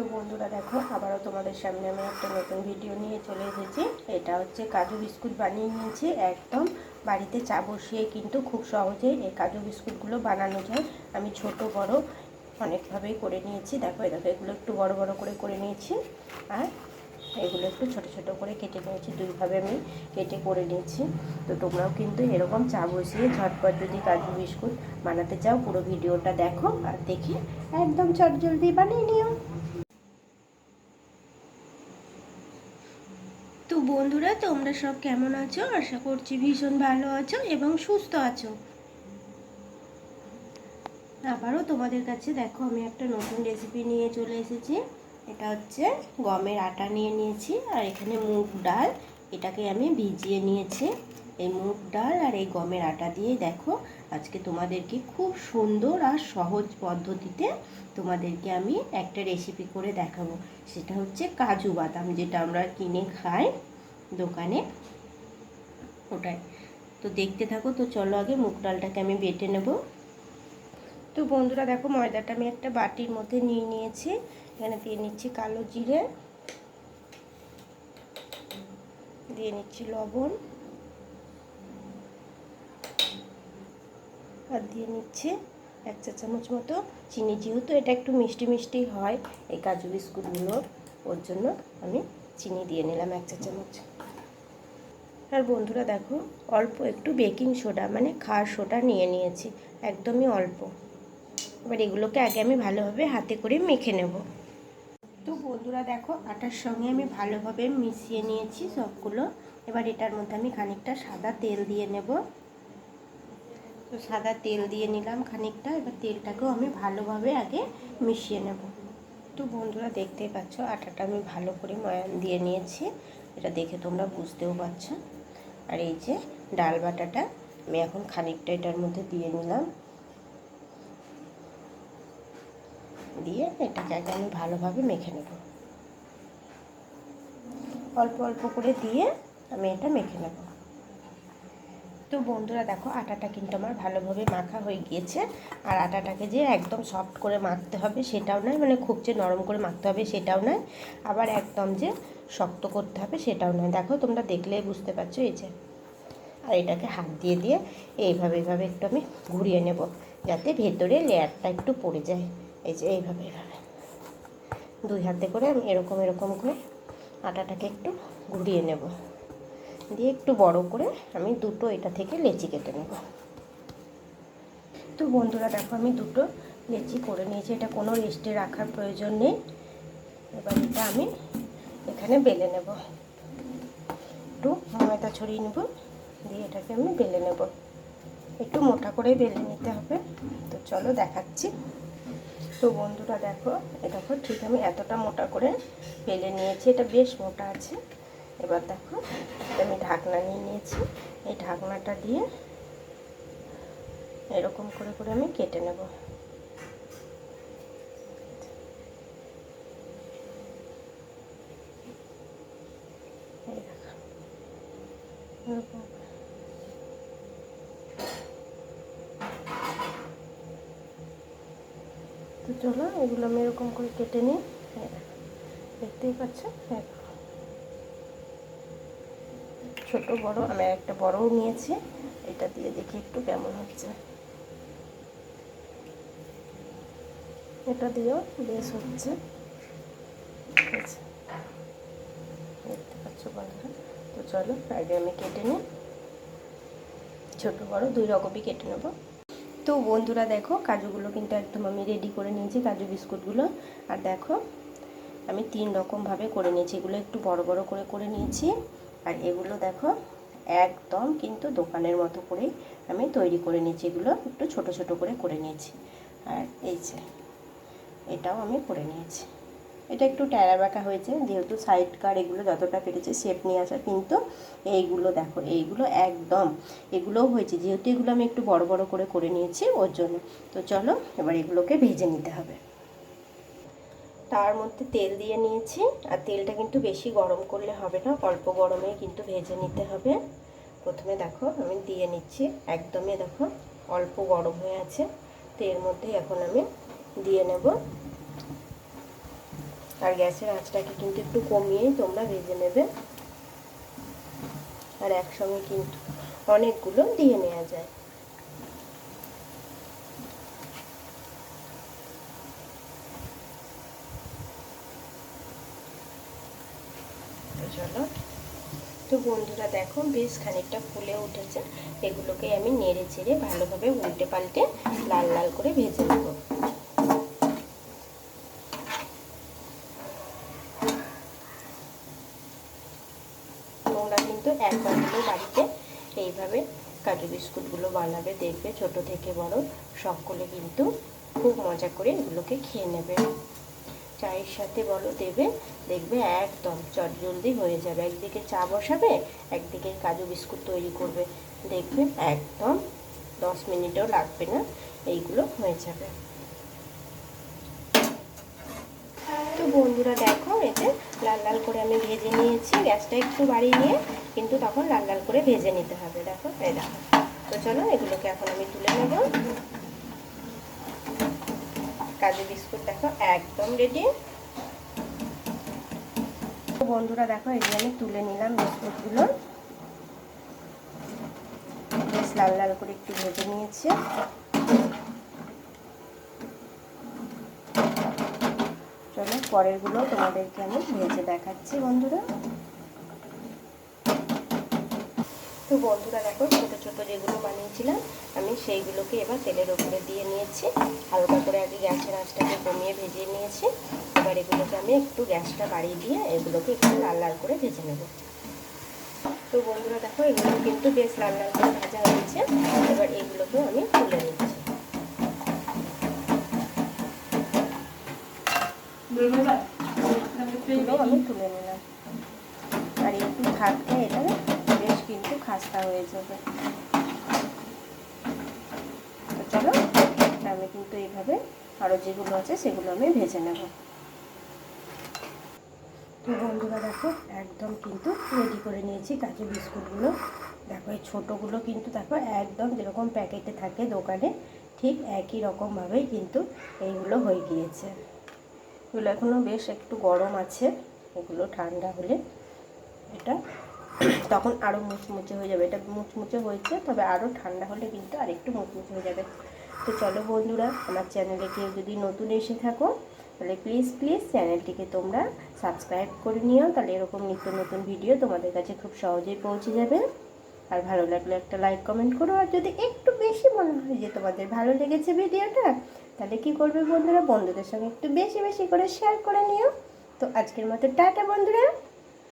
তো বন্ধুরা দেখো, আবারও তোমাদের সামনে আমি একটা নতুন ভিডিও নিয়ে চলে এসেছি। এটা হচ্ছে কাজু বিস্কুট বানিয়ে নিয়েছি। একদম বাড়িতে চা বসিয়ে কিন্তু খুব সহজেই এই কাজু বিস্কুটগুলো বানানো যায়। আমি ছোট, বড় অনেকভাবেই করে নিয়েছি। দেখো দেখো, এগুলো একটু বড় বড় করে করে নিয়েছি। আর এগুলো একটু ছোট ছোট করে কেটে নিয়েছি। দুইভাবে আমি কেটে করে নিয়েছি। তো তোমরাও কিন্তু এরকম চা বসিয়ে ঝটপট যদি কাজু বিস্কুট বানাতে চাও, পুরো ভিডিওটা দেখো আর দেখে একদম চট জলদি বানিয়ে নিও। বন্ধুরা, তোমরা সব কেমন আছো? আশা করছি ভীষণ ভালো আছো এবং সুস্থ আছো। আবারও তোমাদের কাছে দেখো, আমি একটা নতুন রেসিপি নিয়ে চলে এসেছি। এটা হচ্ছে গমের আটা নিয়ে নিয়েছি, আর এখানে মুগ ডাল, এটাকে আমি ভিজিয়ে নিয়েছি। এই মুগ ডাল আর এই গমের আটা দিয়ে দেখো আজকে তোমাদেরকে খুব সুন্দর আর সহজ পদ্ধতিতে তোমাদেরকে আমি একটা রেসিপি করে দেখাবো। সেটা হচ্ছে কাজু বাদাম, যেটা আমরা কিনে খাই দোকানে। ওটাই। তো দেখতে থাকো, তো চলো আগে মুগ ডালটাকে আমি বেটে নেব। তো বন্ধুরা দেখো, ময়দাটা আমি একটা বাটির মধ্যে নিয়ে নিয়েছি। এখানে দিয়ে নিচ্ছি কালো জিরে, দিয়ে নিচ্ছি লবণ। আর দিয়ে নিচ্ছে, এক চা চামচ মতো। চিনি যেহেতু এটা একটু মিষ্টি মিষ্টি হয়, এই কাজু বিস্কুটগুলো, ওর জন্য আমি চিনি দিয়ে নিলাম এক চা চামচ। আর বন্ধুরা দেখো, অল্প একটু বেকিং সোডা মানে খাওয়ার সোডা নিয়ে নিয়েছি, একদমই অল্প। এবার এগুলোকে আগে আমি ভালোভাবে হাতে করে মেখে নেব। তো বন্ধুরা দেখো, আটার সঙ্গে আমি ভালোভাবে মিশিয়ে নিয়েছি সবগুলো। এবার এটার মধ্যে আমি খানিকটা সাদা তেল দিয়ে নেব। তো সাদা তেল দিয়ে নিলাম খানিকটা। এবার তেলটাকেও আমি ভালোভাবে আগে মিশিয়ে নেব। তো বন্ধুরা দেখতেই পাচ্ছ, আটাটা আমি ভালো করে ময়ান দিয়ে নিয়েছি। এটা দেখে তোমরা বুঝতেও পারছ। আর এই যে ডাল বাটাটা আমি এখন খানিকটা এটার মধ্যে দিয়ে নিলাম। দিয়ে এটাকে আগে আমি ভালোভাবে মেখে নেব। অল্প অল্প করে দিয়ে আমি এটা মেখে নেব। তো বন্ধুরা দেখো আটাটা কিন্তু আমার ভালোভাবে মাখা হয়ে গিয়েছে। আর আটাটাকে যে একদম সফট করে মাখতে হবে সেটাও নয় মানে খুব যে নরম করে মাখতে হবে সেটাও নয়। আবার একদম যে শক্ত করতে হবে সেটাও নয়। দেখো তোমরা দেখলেই বুঝতে পারছ এই যে। আর এটাকে হাত দিয়ে দিয়ে এইভাবে এইভাবে একটু আমি ঘুরিয়ে নেব যাতে ভেতরে লেয়ারটা একটু পড়ে যায়। এই যে এইভাবে এইভাবে। দুই হাতে করে আমি এরকম এরকম করে আটাটাকে একটু ঘুরিয়ে নেব। দিয়ে একটু বড় করে আমি দুটো এটা থেকে লেচি কেটে নেব। তো বন্ধুরা, দেখো আমি দুটো লেচি করে নিয়েছি। এটা কোনো রেস্টে রাখার প্রয়োজন নেই। এবার এটা আমি এখানে বেলে নেব। একটু ময়দা ছড়িয়ে নেব, দিয়ে এটাকে আমি বেলে নেব। একটু মোটা করে বেলে নিতে হবে। তো চলো দেখাচ্ছি। তো বন্ধুরা, দেখো দেখো ঠিক আমি এতটা মোটা করে বেলে নিয়েছি। এটা বেশ মোটা আছে। এবার দেখো, আমি ঢাকনা নিয়ে নিয়েছি। এই ঢাকনাটা দিয়ে এরকম করে করে আমি কেটে নেব। এরকম তো চলো, এগুলো আমি এরকম করে কেটে নিই। দেখতেই পাচ্ছ? ছোট বড়, আমি একটা বড়ও নিয়েছি। এটা দিয়ে দেখি একটু কেমন হচ্ছে। এটা দিয়েও বেশ হচ্ছে। দেখতে পাচ্ছ বন্ধুরা। তো চলো, আগে আমি কেটে নিই। ছোটো বড়, দুই রকমই কেটে নেব। তো বন্ধুরা দেখো, কাজুগুলো কিন্তু একদম আমি রেডি করে নিয়েছি, কাজু বিস্কুটগুলো। আর দেখো, আমি তিন রকমভাবে করে নিয়েছি। এগুলো একটু বড় বড় করে করে নিয়েছি। আর এগুলো দেখো একদম কিন্তু দোকানের মতো করেই আমি তৈরি করে নিয়েছি। এগুলো একটু ছোট ছোট করে করে নিয়েছি। আর এই যে, এটাও আমি করে নিয়েছি। এটা একটু ট্যারা বাঁকা হয়েছে, যেহেতু সাইড কার এগুলো যতটা পেরেছে শেপ নিয়ে আসা, কিন্তু এইগুলো দেখো, এইগুলো একদম এগুলোও হয়েছে। যেহেতু এগুলো আমি একটু বড় বড় করে করে নিয়েছি, ওর জন্য। তো চলো, এবার এগুলোকে ভেজে নিতে হবে। তার মধ্যে তেল দিয়ে নিয়েছি। আর তেলটা কিন্তু বেশি গরম করলে হবে না, অল্প গরমে কিন্তু ভেজে নিতে হবে। প্রথমে দেখো আমি দিয়ে নিচ্ছি, একদমই দেখো অল্প গরম হয়ে আছে। তো এর মধ্যে এখন আমি দিয়ে নেব। আর গ্যাসের আঁচটাকে কিন্তু একটু কমিয়েই তোমরা ভেজে নেবে। আর একসঙ্গে কিন্তু অনেকগুলো দিয়ে নেওয়া যায়। তো চলো তো বন্ধুরা দেখো, বেশ খানিকটা ফুলে উঠেছে। এগুলোকে আমি নেড়ে চেড়ে ভালোভাবে উল্টে পাল্টে লাল লাল করে ভেজে নেব। কিন্তু একবার বাড়িতে এইভাবে কাজু বিস্কুটগুলো বানাবে, দেখবে ছোট থেকে বড়, সকলে কিন্তু খুব মজা করে এগুলোকে খেয়ে নেবে। চায়ের সাথে বলো দেবে। দেখবে একদম চট জলদি হয়ে যাবে। একদিকে চা বসাবে, একদিকে কাজু বিস্কুট তৈরি করবে। দেখবে একদম দশ মিনিটও লাগবে না, এইগুলো হয়ে যাবে। তো বন্ধুরা দেখো এতে লাল লাল করে আমি ভেজে নিয়েছি। গ্যাসটা একটু বাড়িয়ে নিয়ে কিন্তু তখন লাল লাল করে ভেজে নিতে হবে। দেখো, এই দেখো। তো চলো এগুলোকে এখন আমি তুলে নেব। কাজু বিস্কুট দেখো, একদম রেডি বন্ধুরা দেখো এগুলো আমি তুলে নিলাম বিস্কুটগুলো। বেশ লাল লাল করে একটু ভেজে নিয়েছি। চলো, পরেরগুলো তোমাদেরকে আমি ভেজে দেখাচ্ছি বন্ধুরা। তো বন্ধুরা দেখো ছোটো ছোটো যেগুলো বানিয়েছিলাম আমি সেইগুলোকে এবার তেলের ওপরে দিয়ে নিয়েছি। হালকা করে আগে গ্যাসের আঁচটাকে কমিয়ে ভেজে নিয়েছি। এবার এগুলোকে আমি একটু গ্যাসটা বাড়িয়ে দিয়ে এগুলোকে একটু লাল লাল করে ভেজে নেব। তো বন্ধুরা দেখো এগুলো কিন্তু বেশ লাল লাল করে ভাজা হয়েছে। এবার এগুলোকেও আমি তুলে নিচ্ছি। আমি তুলে নিলাম। আর একটু থাকতে এটা খাস্তা হয়ে যাবে। চলো আমি কিন্তু এইভাবে আরও যেগুলো আছে সেগুলো আমি ভেজে নেব। তো বন্ধুরা দেখো, একদম কিন্তু রেডি করে নিয়েছি কাজু বিস্কুটগুলো। দেখো, এই ছোটোগুলো কিন্তু দেখো একদম যেরকম প্যাকেটে থাকে দোকানে, ঠিক একই রকমভাবেই কিন্তু এইগুলো হয়ে গিয়েছে। এগুলো এখনও বেশ একটু গরম আছে, এগুলো ঠান্ডা হলে এটা তখন আরও মুচমুচে হয়ে যাবে। এটা মুচমুচে হয়েছে, তবে আরও ঠান্ডা হলে কিন্তু আরেকটু মুচমুচে হয়ে যাবে। তো চলো বন্ধুরা, আমার চ্যানেলে কেউ যদি নতুন এসে থাকো, তাহলে প্লিজ প্লিজ চ্যানেলটিকে তোমরা সাবস্ক্রাইব করে নিও। তাহলে এরকম নিত্য নতুন ভিডিও তোমাদের কাছে খুব সহজেই পৌঁছে যাবে। আর ভালো লাগলে একটা লাইক কমেন্ট করো। আর যদি একটু বেশি মনে হয় যে তোমাদের ভালো লেগেছে ভিডিওটা তাহলে কি করবে বন্ধুরা? বন্ধুদের সঙ্গে একটু বেশি বেশি করে শেয়ার করে নিও। তো আজকের মতো টাটা বন্ধুরা।